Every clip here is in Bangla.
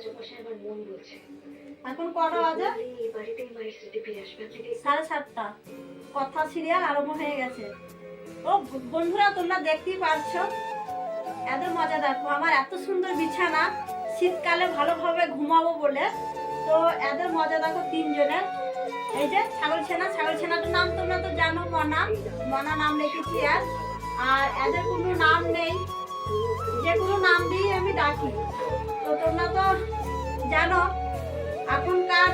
আশেপাশে আমার মন বলছে। এখন কটা বাজে? এই বাড়িতেই মায়ের স্মৃতি ফিরে আসবে। সাড়ে সাতটা। কথা সিরিয়াল আরম্ভ হয়ে গেছে। ও বন্ধুরা তোমরা দেখতেই পাচ্ছ। এত মজা দেখো। আমার এত সুন্দর বিছানা। শীতকালে ভালোভাবে ঘুমাবো বলে। তো এদের মজা দেখো তিনজনের এই যে ছাগল ছেনা। ছাগল ছেনাটার নাম তোমরা তো জানো মনা। মনা নাম রেখেছি আর। আর এদের কোনো নাম নেই। যে কোনো নাম দিয়েই আমি ডাকি। জানো এখনকার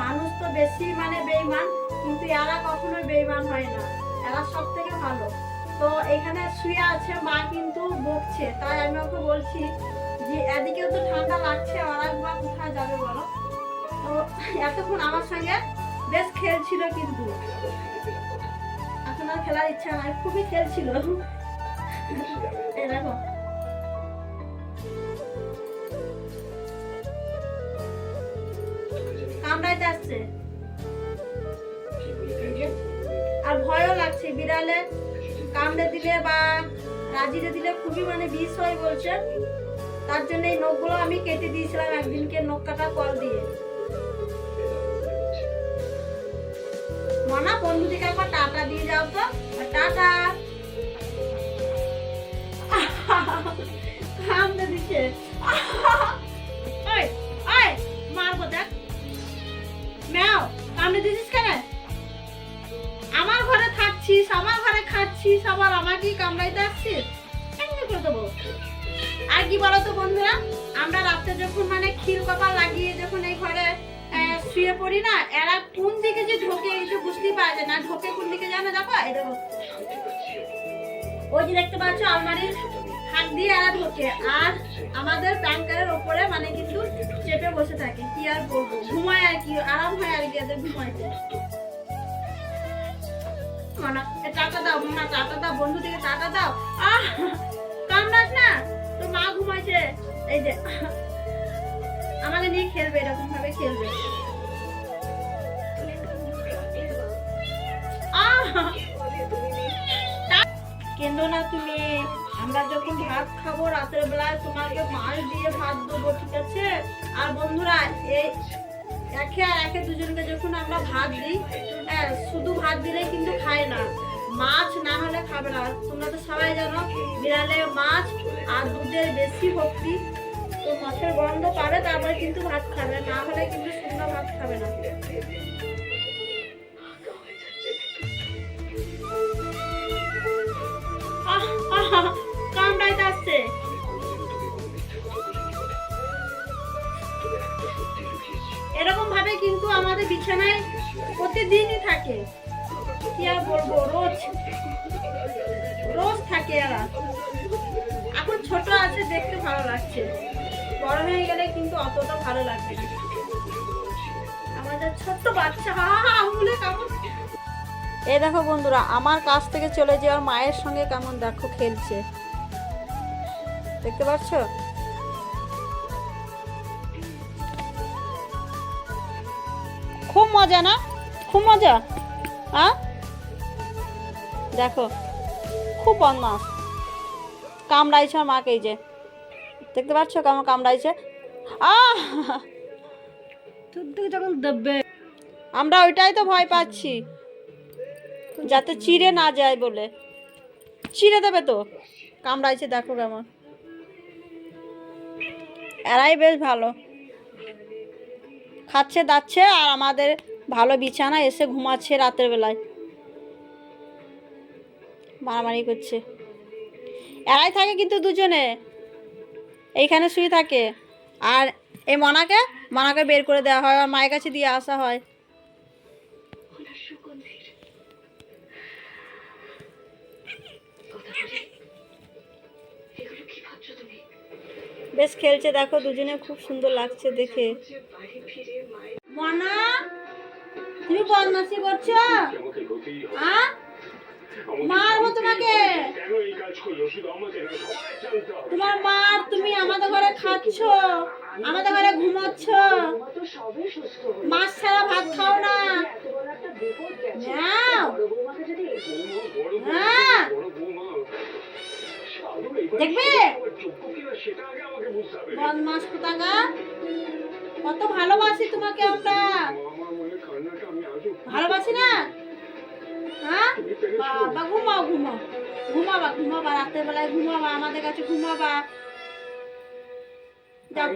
মানুষ তো বেশি মানে বেইমান কিন্তু এরা কখনোই বেইমান হয় না। এরা সব থেকে ভালো। তো এখানে শুয়ে আছে মা কিন্তু বকছে। তাই আমি ওকে বলছি যে এদিকেও তো ঠান্ডা লাগছে আর একবার কোথায় যাবে বলো? তো এতক্ষণ আমার সঙ্গে বেশ খেলছিল কিন্তু। এখন আর খেলার ইচ্ছা নাই খুবই খেলছিল। এই কামড়াইতে আসছে আর ভয়ও লাগছে বিড়ালে কামড়ে দিলে বা রাজিরে দিলে খুবই মানে বিষ হয় বলছে। তার জন্য এই নখগুলো আমি কেটে দিয়েছিলাম একদিনকে নখ কাটা কল দিয়ে। মনা বন্ধুদিকে একবার টাটা দিয়ে যাও তো। টাটা। থাকছিস আমার ঘরে খাচ্ছিস, আবার আমাকেই কামড়াইতে আসছিস? এমনি করে দেবো? আর কি বলতো বন্ধুরা, আমরা রাত্রে যখন মানে ক্ষীর কপাল লাগিয়ে যখন এই ঘরে শুয়ে পড়ি না, এরা কোন দিকে যে ঢোকে কিছু বুঝতেই পারা যায় না। ঢোকে কোন দিকে জানো? দেখো, এই দেখো। ওই যে দেখতে পাচ্ছ আলমারির হাত দিয়ে এরা ঢোকে। আর আমাদের প্যান্কারের ওপরে মানে কিন্তু চেপে বসে থাকে। কি আর বলব? ঘুমায় আর কি, আরাম হয় আর কি এদের ঘুমাইতে। এ টাটা দাও টাটা দাও, বন্ধু থেকে দাও। আহ না মা ঘুমাইছে। এই যে, আমাকে নিয়ে খেলবে এরকম ভাবে খেলবে কেন্দ্র না তুমি? আমরা যখন ভাত খাব, রাতের বেলায় তোমাকে মাছ দিয়ে ভাত দেবো, ঠিক আছে? আর বন্ধুরা, এই একে আর একে দুজনকে যখন আমরা ভাত দিই হ্যাঁ, শুধু ভাত দিলে কিন্তু খায় না। মাছ না হলে খাবে না। তোমরা তো সবাই জানো বিড়ালে মাছ আর দুধের বেশি ভক্তি তো মাছের গন্ধ পাবে তারপরে কিন্তু ভাত খাবে। না হলে কিন্তু শুকনো ভাত খাবে না। কামড়াইতে আসছে। আমাদের বিছানায় প্রতিদিনই থাকে। কি আর বলব, রোজ রোজ থাকে এরা। এখন ছোট আছে, দেখতে ভালো লাগছে। বড় হয়ে গেলে কিন্তু অতটা ভালো লাগবে না। আমাদের ছোট্ট বাচ্চা, হা হা আঙুলে কামড়। এই দেখো বন্ধুরা, আমার কাছ থেকে চলে যাওয়ার মায়ের সঙ্গে কেমন দেখো খেলছে। দেখতে পাচ্ছ? খুব মজা না? খুব মজা? হ্যাঁ দেখো খুব বদমাস কামড়াইছে আমার মাকে এই যে। দেখতে পাচ্ছ কেমন কামড়াইছে? আহ! যখন দেবে আমরা ওইটাই তো ভয় পাচ্ছি। যাতে চিড়ে না যায় বলে। চিড়ে দেবে তো? কামড়াইছে দেখো কেমন। এরাই বেশ ভালো। খাচ্ছে, দাচ্ছে আর আমাদের ভালো বিছানা এসে ঘুমাচ্ছে রাতের বেলায়। মারামারি করছে। এরাই থাকে কিন্তু দুজনে। এইখানে শুয়ে থাকে। আর এই মনাকে মনাকে বের করে দেওয়া হয় আর মায়ের কাছে দিয়ে আসা হয়। বেশ খেলছে দেখো দুজনে খুব সুন্দর লাগছে দেখে। মনা তুমি বদমাসি করছ? হ্যাঁ মারবো তোমাকে। তোমার মা তুমি আমাদের ঘরে খাচ্ছ আমাদের ঘরে ঘুমাচ্ছ। মাছ ছাড়া ভাত খাও না। বড় হ্যাঁ। দেখবে? বদমাস কোথাকা কত ভালোবাসি তোমাকে আমরা। ভালোবাসি না? হ্যাঁ? বাবা, ঘুমাও ঘুমাও। ঘুমাবা ঘুমাবা রাতের বেলায় ঘুমাবা, আমাদের কাছে ঘুমাবা। যাও।